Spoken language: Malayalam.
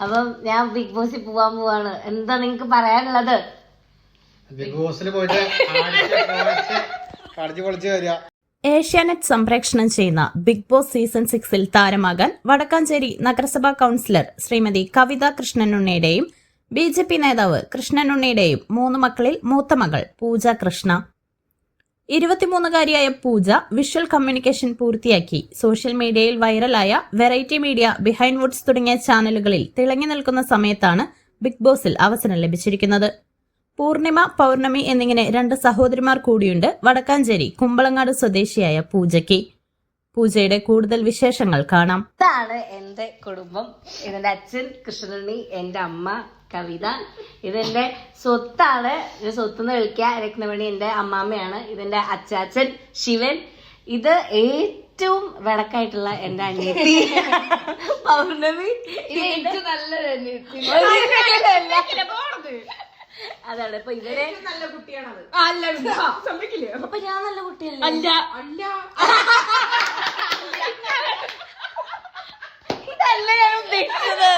അപ്പം ഞാൻ ബിഗ് ബോസിൽ പോവാൻ പോവാണ്. എന്താ നിങ്ങക്ക് പറയാനുള്ളത്? ബിഗ് ബോസിൽ പോയിട്ട് അടിച്ച് പൊളിച്ച് കടിച്ചു പൊളിച്ച് വരിക. ഏഷ്യാനെറ്റ് സംപ്രേക്ഷണം ചെയ്യുന്ന ബിഗ് ബോസ് സീസൺ സിക്സിൽ താരമാകാൻ വടക്കാഞ്ചേരി നഗരസഭാ കൌൺസിലർ ശ്രീമതി കവിത കൃഷ്ണനുണ്ണിയുടെയും ബി ജെ പി നേതാവ് കൃഷ്ണനുണ്ണിയുടെയും മൂന്ന് മക്കളിൽ മൂത്ത മകൾ പൂജ കൃഷ്ണ ഇരുപത്തിമൂന്നുകാരിയായ പൂജ വിഷ്വൽ കമ്മ്യൂണിക്കേഷൻ പൂർത്തിയാക്കി. സോഷ്യൽ മീഡിയയിൽ വൈറലായ വെറൈറ്റി മീഡിയ ബിഹൈൻഡ് വുഡ്സ് തുടങ്ങിയ ചാനലുകളിൽ തിളങ്ങി നിൽക്കുന്ന സമയത്താണ് ബിഗ് ബോസിൽ അവസരം ലഭിച്ചിരിക്കുന്നത്. പൂർണിമ പൗർണമി എന്നിങ്ങനെ രണ്ട് സഹോദരിമാർ കൂടിയുണ്ട് വടക്കാഞ്ചേരി കുമ്പളങ്ങാട് സ്വദേശിയായ പൂജയ്ക്ക്. പൂജയുടെ കൂടുതൽ വിശേഷങ്ങൾ കാണാം. ഇതാണ് എന്റെ കുടുംബം. എന്റെ അച്ഛൻ കൃഷ്ണനുണ്ണി എന്റെ അമ്മ കവിത. ഇതെന്റെ സ്വത്താണ്. ഇത് സ്വത്ത് എന്ന് വിളിക്കുക രത്നമണി എന്റെ അമ്മാമ്മയാണ്. ഇതെന്റെ അച്ചാച്ചൻ ശിവൻ. ഇത് ഏറ്റവും വിളക്കായിട്ടുള്ള എന്റെ അനിയത്തി. പൗർണമി. അതാണ്. ഇപ്പൊ ഇവരെ നല്ല കുട്ടിയാണത്. അപ്പൊ ഞാൻ നല്ല കുട്ടിയല്ലേ? അല്ല. ഇതല്ല ഞാൻ ഉദ്ദേശിച്ചത്.